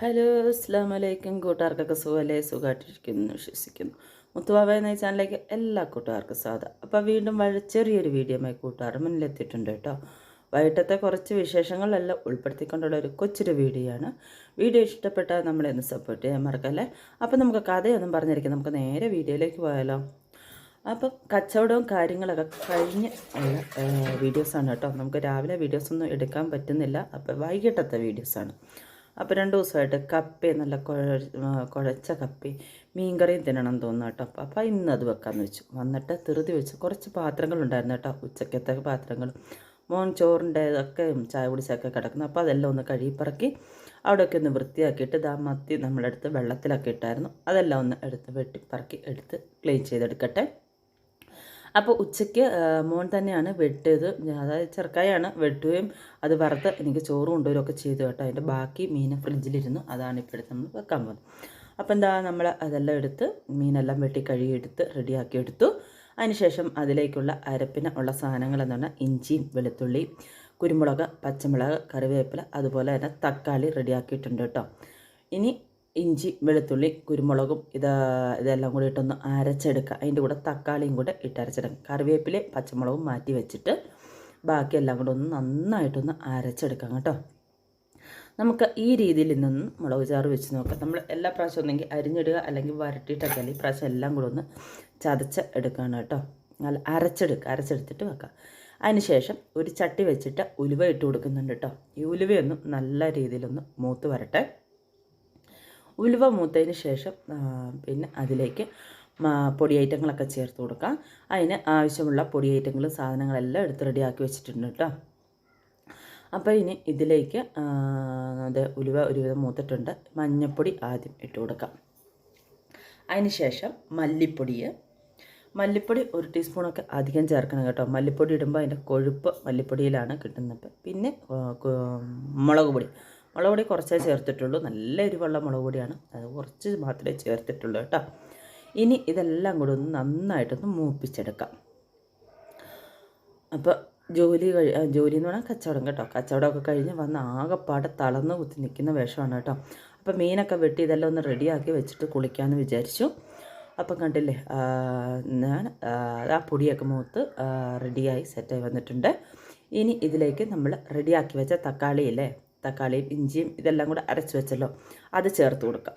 Hello അസ്സാം വലൈക്കും കൂട്ടുകാർക്കൊക്കെ സുഖമല്ലേ സുഖമായിട്ടിരിക്കുന്നു വിശ്വസിക്കുന്നു. മുത്തുവാവ എന്ന ചാനലിലേക്ക് എല്ലാ കൂട്ടുകാർക്കും സ്വാഗതം. അപ്പോൾ വീണ്ടും വളരെ ചെറിയൊരു വീഡിയോമായി കൂട്ടുകാർ മുന്നിലെത്തിയിട്ടുണ്ട് കേട്ടോ. വൈകിട്ടത്തെ കുറച്ച് വിശേഷങ്ങളെല്ലാം ഉൾപ്പെടുത്തിക്കൊണ്ടുള്ള ഒരു കൊച്ചൊരു വീഡിയോ ആണ് വീഡിയോ ഇഷ്ടപ്പെട്ടാൽ നമ്മളെ ഒന്ന് സപ്പോർട്ട് ചെയ്യാൻ മറക്കല്ലേ? അപ്പോൾ നമുക്ക് കഥയൊന്നും പറഞ്ഞിരിക്കാം നമുക്ക് നേരെ വീഡിയോയിലേക്ക് പോയാലോ. അപ്പം കച്ചവടവും കാര്യങ്ങളൊക്കെ കഴിഞ്ഞ് വീഡിയോസാണ് കേട്ടോ. നമുക്ക് രാവിലെ വീഡിയോസൊന്നും എടുക്കാൻ പറ്റുന്നില്ല. അപ്പോൾ വൈകിട്ടത്തെ വീഡിയോസാണ് അപ്പോൾ രണ്ട് ദിവസമായിട്ട് കപ്പ നല്ല കുഴ കുഴച്ച കപ്പി. മീൻകറിയും തിന്നണം എന്ന് തോന്നുന്നു കേട്ടോ. അപ്പോൾ ഇന്ന് അത് വെക്കാമെന്ന് വെച്ചു. വന്നിട്ട് തെറുതി വെച്ച്. കുറച്ച് പാത്രങ്ങളുണ്ടായിരുന്നു കേട്ടോ. ഉച്ചക്കത്തെ പാത്രങ്ങൾ. മോൻ ചോറിന്റെ ഒക്കെ ചായ കുടിച്ചൊക്കെ കിടക്കുന്നു. അപ്പോൾ അതെല്ലാം ഒന്ന് കഴുകിപ്പറക്കി അവിടെയൊക്കെ ഒന്ന് വൃത്തിയാക്കിയിട്ട് ഇതാ മത്തി നമ്മളെടുത്ത് വെള്ളത്തിലൊക്കെ ഇട്ടായിരുന്നു. അതെല്ലാം ഒന്ന് എടുത്ത് വെട്ടിപ്പറക്കി എടുത്ത് ക്ലീൻ ചെയ്തെടുക്കട്ടെ. അപ്പോൾ ഉച്ചയ്ക്ക് മോൻ തന്നെയാണ് വെട്ടിയത്. അതായത് ചെറുക്കായാണ് വെട്ടുകയും അത് വറുത്ത് എനിക്ക് ചോറ് ഒക്കെ ചെയ്തു കേട്ടോ. അതിന്റെ ബാക്കി മീൻ ഫ്രിഡ്ജിലിരുന്നു. അതാണ് ഇപ്പോഴത്തെ നമ്മൾ വെക്കാൻ പോകുന്നത്. അപ്പോൾ എന്താ നമ്മൾ അതെല്ലാം എടുത്ത് മീനെല്ലാം വെട്ടി കഴുകിയെടുത്ത് റെഡിയാക്കി എടുത്തു അതിനുശേഷം അതിലേക്കുള്ള അരപ്പിന് ഉള്ള സാധനങ്ങൾ എന്ന് പറഞ്ഞാൽ ഇഞ്ചിയും വെളുത്തുള്ളിയും കുരുമുളക് പച്ചമുളക് കറിവേപ്പില അതുപോലെ തന്നെ തക്കാളി റെഡിയാക്കിയിട്ടുണ്ട് കേട്ടോ. ഇനി ഇഞ്ചി വെളുത്തുള്ളി കുരുമുളകും ഇത് ഇതെല്ലാം കൂടി ഇട്ടൊന്ന് അരച്ചെടുക്കുക അതിന്റെ കൂടെ തക്കാളിയും കൂടെ ഇട്ട് അരച്ചെടുക്കുക കറിവേപ്പില പച്ചമുളകും മാറ്റി വെച്ചിട്ട് ബാക്കിയെല്ലാം കൂടെ ഒന്ന് നന്നായിട്ടൊന്ന് അരച്ചെടുക്കാം കേട്ടോ. നമുക്ക് ഈ രീതിയിൽ ഇന്നൊന്ന് മുളക് ചാറ് വെച്ച് നോക്കാം. നമ്മൾ എല്ലാ പ്രാവശ്യം ഒന്നെങ്കിൽ അരിഞ്ഞിടുക അല്ലെങ്കിൽ വരട്ടിയിട്ടൊക്കെ അല്ലെങ്കിൽ പ്രാവശ്യം എല്ലാം കൂടെ ഒന്ന് ചതച്ച് എടുക്കുകയാണ് കേട്ടോ. നല്ല അരച്ചെടുക്കുക അരച്ചെടുത്തിട്ട് വെക്കാം. അതിനുശേഷം ഒരു ചട്ടി വെച്ചിട്ട് ഉലുവ ഇട്ട് കൊടുക്കുന്നുണ്ട് കേട്ടോ. ഈ ഉലുവയൊന്നും നല്ല രീതിയിലൊന്ന് മൂത്ത് വരട്ടെ. ഉലുവ മൂത്തതിന് ശേഷം പിന്നെ അതിലേക്ക് പൊടി ഐറ്റങ്ങളൊക്കെ ചേർത്ത് കൊടുക്കാം. അതിന് ആവശ്യമുള്ള പൊടി ഐറ്റങ്ങൾ സാധനങ്ങളെല്ലാം എടുത്ത് റെഡിയാക്കി വെച്ചിട്ടുണ്ട് കേട്ടോ. അപ്പോൾ ഇനി ഇതിലേക്ക് അത് ഉലുവ ഒരുവിധം മൂത്തിട്ടുണ്ട്. മഞ്ഞൾപ്പൊടി ആദ്യം ഇട്ട് കൊടുക്കാം. അതിന് ശേഷം മല്ലിപ്പൊടി മല്ലിപ്പൊടി ഒരു ടീസ്പൂണൊക്കെ അധികം ചേർക്കണം കേട്ടോ. മല്ലിപ്പൊടി ഇടുമ്പോൾ അതിന്റെ കൊഴുപ്പ് മല്ലിപ്പൊടിയിലാണ് കിട്ടുന്നത്. പിന്നെ മുളക് പൊടി. മുളക് പൊടി കുറച്ചേ ചേർത്തിട്ടുള്ളൂ. നല്ല എരിവുള്ള മുളക് പൊടിയാണ്. അത് കുറച്ച് മാത്രമേ ചേർത്തിട്ടുള്ളൂ കേട്ടോ. ഇനി ഇതെല്ലാം കൂടെ ഒന്ന് നന്നായിട്ടൊന്ന് മൂപ്പിച്ചെടുക്കാം. അപ്പോൾ ജോലി കഴി ജോലി എന്ന് പറഞ്ഞാൽ കച്ചവടം കേട്ടോ. കച്ചവടമൊക്കെ കഴിഞ്ഞ് വന്ന് ആകെപ്പാടെ തളർന്ന് കുത്തി നിൽക്കുന്ന വേഷമാണ് കേട്ടോ. അപ്പോൾ മീനൊക്കെ വെട്ടി ഇതെല്ലാം ഒന്ന് റെഡിയാക്കി വെച്ചിട്ട് കുളിക്കാമെന്ന് വിചാരിച്ചു. അപ്പം കണ്ടില്ലേ ഞാൻ ആ പൊടിയൊക്കെ മൂത്ത് റെഡിയായി സെറ്റായി വന്നിട്ടുണ്ട്. ഇനി ഇതിലേക്ക് നമ്മൾ റെഡിയാക്കി വെച്ച തക്കാളി തക്കാളിയില്ലേ തക്കാളിയും ഇഞ്ചിയും ഇതെല്ലാം കൂടെ അരച്ച് വെച്ചല്ലോ. അത് ചേർത്ത് കൊടുക്കാം.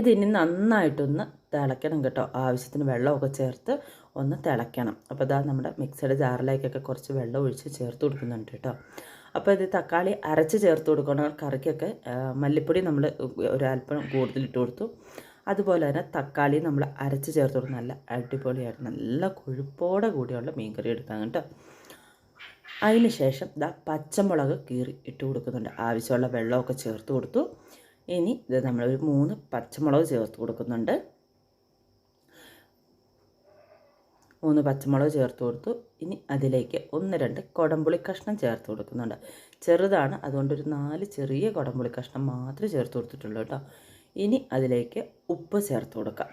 ഇതിനി നന്നായിട്ടൊന്ന് തിളയ്ക്കണം കേട്ടോ. ആവശ്യത്തിന് വെള്ളമൊക്കെ ചേർത്ത് ഒന്ന് തിളയ്ക്കണം. അപ്പോൾ ഇതാ നമ്മുടെ മിക്സഡ് ജാറിലേക്കൊക്കെ കുറച്ച് വെള്ളം ഒഴിച്ച് ചേർത്ത് കൊടുക്കുന്നുണ്ട് കേട്ടോ. അപ്പോൾ ഇത് തക്കാളി അരച്ച് ചേർത്ത് കൊടുക്കണം. കറിക്കൊക്കെ മല്ലിപ്പൊടി നമ്മൾ ഒരല്പം കൂടുതൽ ഇട്ട് കൊടുത്തു. അതുപോലെ തന്നെ തക്കാളി നമ്മൾ അരച്ച് ചേർത്ത് കൊടുക്കും നല്ല അടിപൊളിയായിട്ട് നല്ല കൊഴുപ്പോടെ കൂടിയുള്ള മീൻകറി എടുക്കാം കേട്ടോ. അതിന് ശേഷം പച്ചമുളക് കീറി ഇട്ട് കൊടുക്കുന്നുണ്ട്. ആവശ്യമുള്ള വെള്ളമൊക്കെ ചേർത്ത് കൊടുത്തു. ഇനി ഇത് നമ്മളൊരു മൂന്ന് പച്ചമുളക് ചേർത്ത് കൊടുക്കുന്നുണ്ട്. മൂന്ന് പച്ചമുളക് ചേർത്ത് കൊടുത്തു. ഇനി അതിലേക്ക് ഒന്ന് രണ്ട് കുടംപുളി കഷ്ണം ചേർത്ത് കൊടുക്കുന്നുണ്ട്. ചെറുതാണ് അതുകൊണ്ട് ഒരു നാല് ചെറിയ കുടംപുളി കഷ്ണം മാത്രമേ ചേർത്ത് കൊടുത്തിട്ടുള്ളൂ കേട്ടോ. ഇനി അതിലേക്ക് ഉപ്പ് ചേർത്ത് കൊടുക്കാം.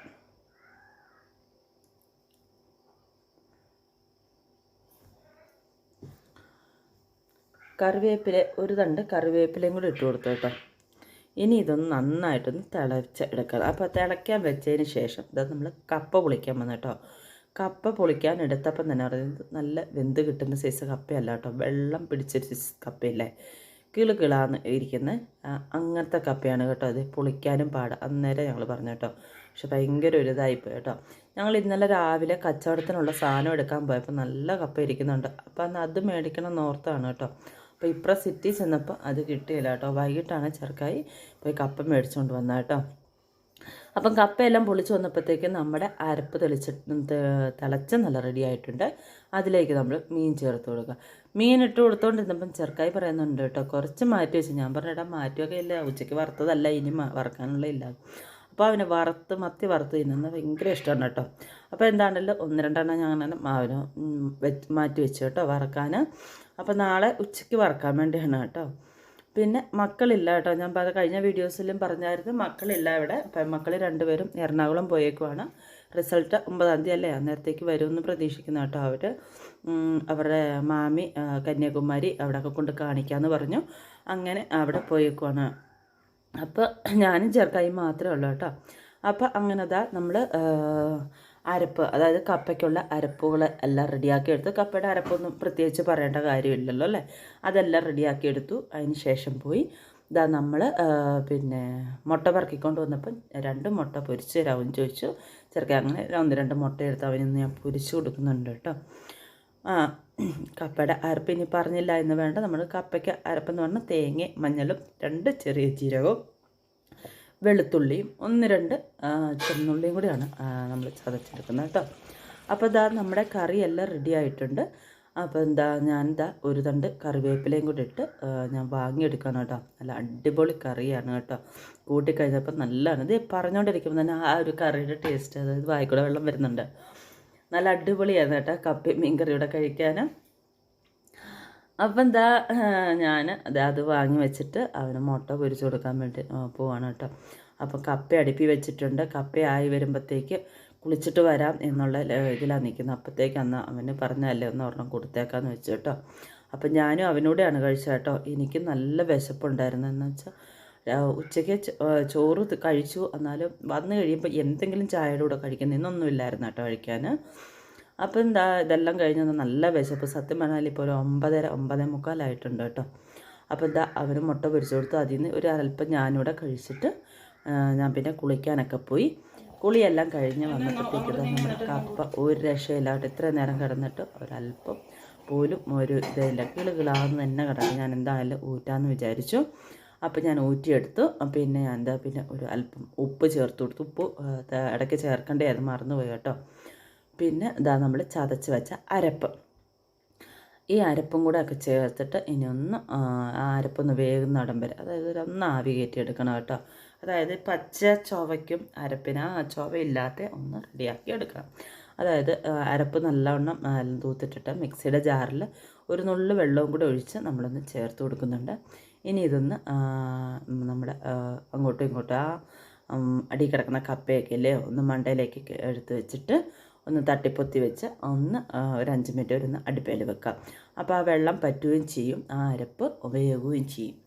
കറിവേപ്പില ഒരു തണ്ട് കറിവേപ്പിലയും കൂടി ഇട്ട് കൊടുത്തു കേട്ടോ. ഇനി ഇതൊന്ന് നന്നായിട്ടൊന്ന് തിളച്ച് എടുക്കുക അപ്പോൾ തിളയ്ക്കാൻ വെച്ചതിന് ശേഷം ഇത് നമ്മൾ കപ്പ പൊളിക്കാൻ വന്നു കേട്ടോ. കപ്പ പൊളിക്കാൻ എടുത്തപ്പം തന്നെ പറയുന്നത് നല്ല വെന്ത് കിട്ടുന്ന സൈസ് കപ്പയല്ല കേട്ടോ. വെള്ളം പിടിച്ചൊരു സൈസ് കപ്പയില്ലേ? കിളു കിളാന്ന് ഇരിക്കുന്ന അങ്ങനത്തെ കപ്പയാണ് കേട്ടോ അത് പൊളിക്കാനും പാട. അന്നേരം ഞങ്ങൾ പറഞ്ഞു കേട്ടോ. പക്ഷെ ഭയങ്കര ഒരു ഇതായിപ്പോയി കേട്ടോ. ഞങ്ങൾ ഇന്നലെ രാവിലെ കച്ചവടത്തിനുള്ള സാധനം എടുക്കാൻ പോയപ്പോൾ നല്ല കപ്പ ഇരിക്കുന്നുണ്ട്. അപ്പം അന്ന് അത് മേടിക്കണം എന്നോർത്താണ് കേട്ടോ. അപ്പോൾ ഇപ്ര സിറ്റി ചെന്നപ്പോൾ അത് കിട്ടിയില്ല കേട്ടോ. വൈകിട്ടാണ് ചെറുക്കായി പോയി കപ്പ മേടിച്ചുകൊണ്ട് വന്നത് കേട്ടോ. അപ്പം കപ്പയെല്ലാം പൊളിച്ച് വന്നപ്പോഴത്തേക്കും നമ്മുടെ അരപ്പ് തെളിച്ച് തിളച്ച് നല്ല റെഡി ആയിട്ടുണ്ട്. അതിലേക്ക് നമ്മൾ മീൻ ചേർത്ത് കൊടുക്കുക. മീൻ ഇട്ട് കൊടുത്തോണ്ടിരുന്നപ്പം ചെറുക്കായി പറയുന്നുണ്ട് കേട്ടോ കുറച്ച് മാറ്റി വെച്ച്. ഞാൻ പറഞ്ഞിടാ മാറ്റിയൊക്കെ ഇല്ല ഉച്ചയ്ക്ക് വറുത്തതല്ല ഇനി വറക്കാനുള്ള ഇല്ല. അപ്പോൾ അവന് വറുത്ത് മത്തി വറുത്ത് തിന്നുന്നത് ഭയങ്കര ഇഷ്ടമാണ് കേട്ടോ. അപ്പോൾ എന്താണല്ലോ ഒന്ന് രണ്ടെണ്ണം ഞാൻ മാവിന് വെച്ച് മാറ്റി വെച്ചു കേട്ടോ വറക്കാൻ. അപ്പോൾ നാളെ ഉച്ചയ്ക്ക് വറക്കാൻ വേണ്ടിയാണ് കേട്ടോ. പിന്നെ മക്കളില്ല കേട്ടോ. ഞാൻ പല കഴിഞ്ഞ വീഡിയോസിലും പറഞ്ഞായിരുന്നു മക്കളില്ല ഇവിടെ. അപ്പം മക്കൾ രണ്ടുപേരും എറണാകുളം പോയേക്കുവാണ്. റിസൾട്ട് ഒമ്പതാം തീയതി അല്ലേ? അന്നേരത്തേക്ക് വരുമെന്ന് പ്രതീക്ഷിക്കുന്നു കേട്ടോ അവർ. അവരുടെ മാമി കന്യാകുമാരി അവിടെയൊക്കെ കൊണ്ട് കാണിക്കാമെന്ന് പറഞ്ഞു. അങ്ങനെ അവിടെ പോയേക്കുവാണ്. അപ്പോൾ ഞാനും ചെറുക്കായി മാത്രമേ ഉള്ളൂ കേട്ടോ. അപ്പോൾ അങ്ങനെ അതാ നമ്മൾ അരപ്പ് അതായത് കപ്പയ്ക്കുള്ള അരപ്പുകൾ എല്ലാം റെഡിയാക്കി എടുത്തു. കപ്പയുടെ അരപ്പൊന്നും പ്രത്യേകിച്ച് പറയേണ്ട കാര്യമില്ലല്ലോ അല്ലേ? അതെല്ലാം റെഡിയാക്കി എടുത്തു. അതിന് ശേഷം പോയി ഇതാ നമ്മൾ പിന്നെ മുട്ട പറക്കിക്കൊണ്ട് വന്നപ്പോൾ രണ്ട് മുട്ട പൊരിച്ച് തരാമെന്ന് ചോദിച്ചു. ചെറുക്കൻ അങ്ങനെ ഒന്ന് രണ്ട് മുട്ട എടുത്ത് അവനൊന്ന് ഞാൻ പൊരിച്ചു കൊടുക്കുന്നുണ്ട് കേട്ടോ. ആ കപ്പയുടെ അരപ്പ് ഇനി പറഞ്ഞില്ല എന്ന് വേണ്ട. നമ്മൾ കപ്പയ്ക്ക് അരപ്പെന്ന് പറഞ്ഞാൽ തേങ്ങ മഞ്ഞളും രണ്ട് ചെറിയ ജീരകവും വെളുത്തുള്ളിയും ഒന്ന് രണ്ട് ചെന്നുള്ളിയും കൂടിയാണ് നമ്മൾ ചതച്ചെടുക്കുന്നത് കേട്ടോ. അപ്പോൾ ഇതാ നമ്മുടെ കറിയെല്ലാം റെഡി ആയിട്ടുണ്ട്. അപ്പോൾ എന്താ ഞാൻ എന്താ ഒരു തണ്ട് കറിവേപ്പിലയും കൂടി ഇട്ട് ഞാൻ വാങ്ങിയെടുക്കാണ് കേട്ടോ. നല്ല അടിപൊളി കറിയാണ് കേട്ടോ. കൂട്ടിക്കഴിഞ്ഞപ്പോൾ നല്ലതാണ്. ഇത് പറഞ്ഞുകൊണ്ടിരിക്കുമ്പോൾ തന്നെ ആ ഒരു കറിയുടെ ടേസ്റ്റ് അതായത് വായിക്കൂടെ വെള്ളം വരുന്നുണ്ട്. നല്ല അടിപൊളിയായിരുന്നു കേട്ടോ കപ്പയും മീൻ കറിയുടെ കഴിക്കാൻ അപ്പം എന്താ ഞാൻ അത് അത് വാങ്ങി വെച്ചിട്ട് അവന് മുട്ട പൊരിച്ചു കൊടുക്കാൻ വേണ്ടി പോവാണ് കേട്ടോ. അപ്പം കപ്പ അടുപ്പി വെച്ചിട്ടുണ്ട്. കപ്പ ആയി വരുമ്പോഴത്തേക്ക് കുളിച്ചിട്ട് വരാം എന്നുള്ള ഇതിലാണ് നിൽക്കുന്നത് അപ്പോഴത്തേക്ക് അന്ന് അവന് പറഞ്ഞല്ലേ ഒന്ന് ഒരെണ്ണം കൊടുത്തേക്കാന്ന് വെച്ചു കേട്ടോ. അപ്പം ഞാനും അവനോടെയാണ് കഴിച്ചത് കേട്ടോ. എനിക്ക് നല്ല വിശപ്പുണ്ടായിരുന്നു. എന്ന് വെച്ചാൽ ഉച്ചയ്ക്ക് ചോറ് കഴിച്ചു. എന്നാലും വന്നു കഴിയുമ്പോൾ എന്തെങ്കിലും ചായയുടെ കൂടെ കഴിക്കുന്ന ഇന്നൊന്നുമില്ലായിരുന്നു കേട്ടോ കഴിക്കാൻ. അപ്പോൾ എന്താ ഇതെല്ലാം കഴിഞ്ഞ് നല്ല വിശപ്പ്. സത്യം പറഞ്ഞാൽ ഇപ്പോൾ ഒരു ഒമ്പതര ഒമ്പതേ മുക്കാലായിട്ടുണ്ട് കേട്ടോ. അപ്പോൾ എന്താ അവന് മുട്ട പൊരിച്ചു കൊടുത്തു. അതിൽ നിന്ന് ഒരു അല്പം ഞാനിവിടെ കഴിച്ചിട്ട് ഞാൻ പിന്നെ കുളിക്കാനൊക്കെ പോയി. കുളിയെല്ലാം കഴിഞ്ഞ് വന്നപ്പോഴത്തേക്ക് നമ്മുടെ കപ്പ ഒരു രക്ഷയില്ലാട്ട് ഇത്ര നേരം കിടന്നിട്ട് ഒരല്പം പോലും ഒരു ഇതില്ല കിളുകിളാന്ന് തന്നെ കിടന്നു. ഞാൻ എന്തായാലും ഊറ്റാന്ന് വിചാരിച്ചു. അപ്പോൾ ഞാൻ ഊറ്റിയെടുത്തു. പിന്നെ എന്താ പിന്നെ ഒരു അല്പം ഉപ്പ് ചേർത്ത് കൊടുത്തു. ഉപ്പ് ഇടയ്ക്ക് ചേർക്കേണ്ടതായിരുന്നു മറന്നുപോയി കേട്ടോ. പിന്നെ ഇതാ നമ്മൾ ചതച്ച് വെച്ച അരപ്പ്. ഈ അരപ്പും കൂടെ ഒക്കെ ചേർത്തിട്ട് ഇനി ഒന്ന് ആ അരപ്പൊന്ന് വേകുന്നിടം വരെ അതായത് ഒന്ന് ആവി കയറ്റി എടുക്കണം കേട്ടോ. അതായത് പച്ച ചൊവയ്ക്കും അരപ്പിന് ആ ചൊവയില്ലാത്ത ഒന്ന് റെഡിയാക്കി എടുക്കണം. അതായത് അരപ്പ് നല്ലവണ്ണം തൂത്തിട്ടിട്ട് മിക്സിയുടെ ജാറിൽ ഒരു നുള്ളു വെള്ളവും കൂടെ ഒഴിച്ച് നമ്മളൊന്ന് ചേർത്ത് കൊടുക്കുന്നുണ്ട്. ഇനി ഇതൊന്ന് നമ്മുടെ അങ്ങോട്ടും ഇങ്ങോട്ടും ആ അടി കിടക്കുന്ന കപ്പയൊക്കെ അല്ലേ ഒന്ന് മണ്ടയിലേക്ക് എടുത്ത് വെച്ചിട്ട് ഒന്ന് തട്ടിപ്പൊത്തി വെച്ച് ഒന്ന് ഒരു അഞ്ച് മിനിറ്റ് ഒരു അടുപ്പയിൽ വെക്കാം. അപ്പോൾ ആ വെള്ളം പറ്റുകയും ചെയ്യും ആ അരപ്പ് ഉപയോഗവും ചെയ്യും.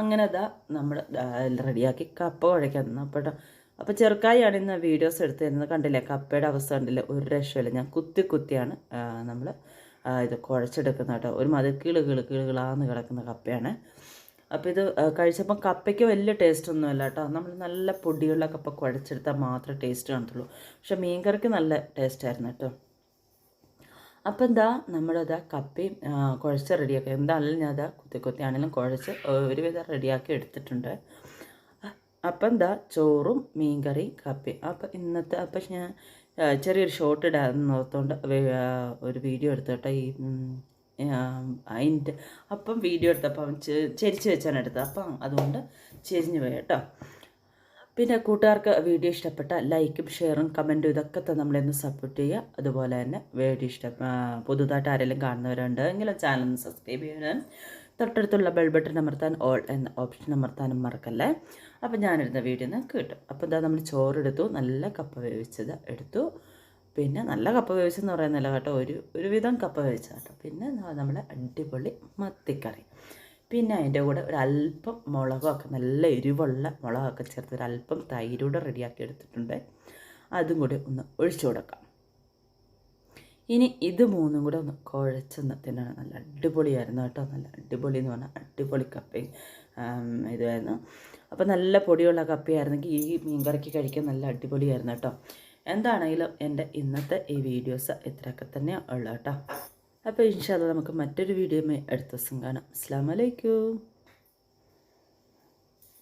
അങ്ങനെ അതാ നമ്മൾ റെഡിയാക്കി കപ്പ കുഴയ്ക്കാൻ അപ്പോൾ അപ്പോൾ ചെറുക്കായാണ് ഇന്ന് വീഡിയോസ് എടുത്ത് തരുന്നത്. കണ്ടില്ലേ കപ്പയുടെ അവസ്ഥ കണ്ടില്ലേ ഒരു രക്ഷമില്ല ഞാൻ കുത്തി കുത്തിയാണ് നമ്മൾ ഇത് കുഴച്ചെടുക്കുന്നത് കേട്ടോ. ഒരു മതി കിളു കിടക്കുന്ന കപ്പയാണ്. അപ്പോൾ ഇത് കഴിച്ചപ്പോൾ കപ്പയ്ക്ക് വലിയ ടേസ്റ്റ് ഒന്നുമല്ല കേട്ടോ. നമ്മൾ നല്ല പൊടിയുള്ള കപ്പ കുഴച്ചെടുത്താൽ മാത്രമേ ടേസ്റ്റ് കാണത്തുള്ളൂ. പക്ഷെ മീൻകറിക്ക് നല്ല ടേസ്റ്റായിരുന്നു കേട്ടോ. അപ്പോൾ എന്താ നമ്മളിതാ കപ്പയും കുഴച്ച് റെഡിയാക്കി. എന്താണെങ്കിലും ഞാൻ അതാ കുത്തി കുത്തി ആണെങ്കിലും കുഴച്ച് ഒരുവിധം റെഡിയാക്കി എടുത്തിട്ടുണ്ട്. അപ്പം എന്താ ചോറും മീൻകറി കപ്പയും. അപ്പം ഇന്നത്തെ അപ്പം ഞാൻ ചെറിയൊരു ഷോർട്ട് ഇടാൻ നോർത്തോണ്ട് ഒരു വീഡിയോ എടുത്തോട്ടെ ഈ അതിന്റെ അപ്പം വീഡിയോ എടുത്തപ്പോൾ അവൻ ചെരിച്ച് വെച്ചാണ് എടുത്തത്. അപ്പം അതുകൊണ്ട് ചെരിഞ്ഞ് പോയി കേട്ടോ. പിന്നെ കൂട്ടുകാർക്ക് വീഡിയോ ഇഷ്ടപ്പെട്ട ലൈക്കും ഷെയറും കമന്റും ഇതൊക്കെ തന്നെ നമ്മളെന്ന് സപ്പോർട്ട് ചെയ്യുക. അതുപോലെ തന്നെ വീഡിയോ ഇഷ്ടം പുതുതായിട്ട് ആരെങ്കിലും കാണുന്നവരുണ്ട് എങ്കിലും ചാനൽ ഒന്ന് സബ്സ്ക്രൈബ് ചെയ്യാൻ തൊട്ടടുത്തുള്ള ബെൽ ബട്ടൺ അമർത്താൻ ഓൾ എന്ന ഓപ്ഷൻ അമർത്താനും മറക്കല്ലേ. അപ്പോൾ ഞാനിരുന്ന വീഡിയോ നിങ്ങൾക്ക് കിട്ടും. അപ്പോൾ എന്താ നമ്മൾ ചോറെടുത്തു നല്ല കപ്പ വേവിച്ചത് എടുത്തു. പിന്നെ നല്ല കപ്പ വേവിച്ചെന്ന് പറയുന്നില്ല കേട്ടോ. ഒരു ഒരുവിധം കപ്പ വേവിച്ച കേട്ടോ. പിന്നെ നമ്മുടെ അടിപൊളി മത്തിക്കറി. പിന്നെ അതിന്റെ കൂടെ ഒരു അല്പം മുളകൊക്കെ നല്ല എരിവുള്ള മുളകൊക്കെ ചേർത്ത് ഒരു അല്പം തൈരൂടെ റെഡിയാക്കി എടുത്തിട്ടുണ്ട്. അതും കൂടി ഒന്ന് ഒഴിച്ചു കൊടുക്കാം. ഇനി ഇത് മൂന്നും കൂടെ ഒന്ന് കുഴച്ചൊന്ന് തിന്നണം. നല്ല അടിപൊളിയായിരുന്നു കേട്ടോ. നല്ല അടിപൊളി എന്ന് പറഞ്ഞാൽ അടിപൊളി കപ്പയും ഇതായിരുന്നു അപ്പോൾ നല്ല പൊടിയുള്ള കപ്പയായിരുന്നെങ്കിൽ ഈ മീൻകറിക്ക് കഴിക്കാൻ നല്ല അടിപൊളിയായിരുന്നു കേട്ടോ. എന്താണെങ്കിലും എന്റെ ഇന്നത്തെ ഈ വീഡിയോസ് ഇത്രയൊക്കെ തന്നെ ഉള്ളു കേട്ടോ. അപ്പോൾ ഇൻഷാല്ല നമുക്ക് മറ്റൊരു വീഡിയോ അടുത്ത ദിവസം കാണാം. അസ്സാം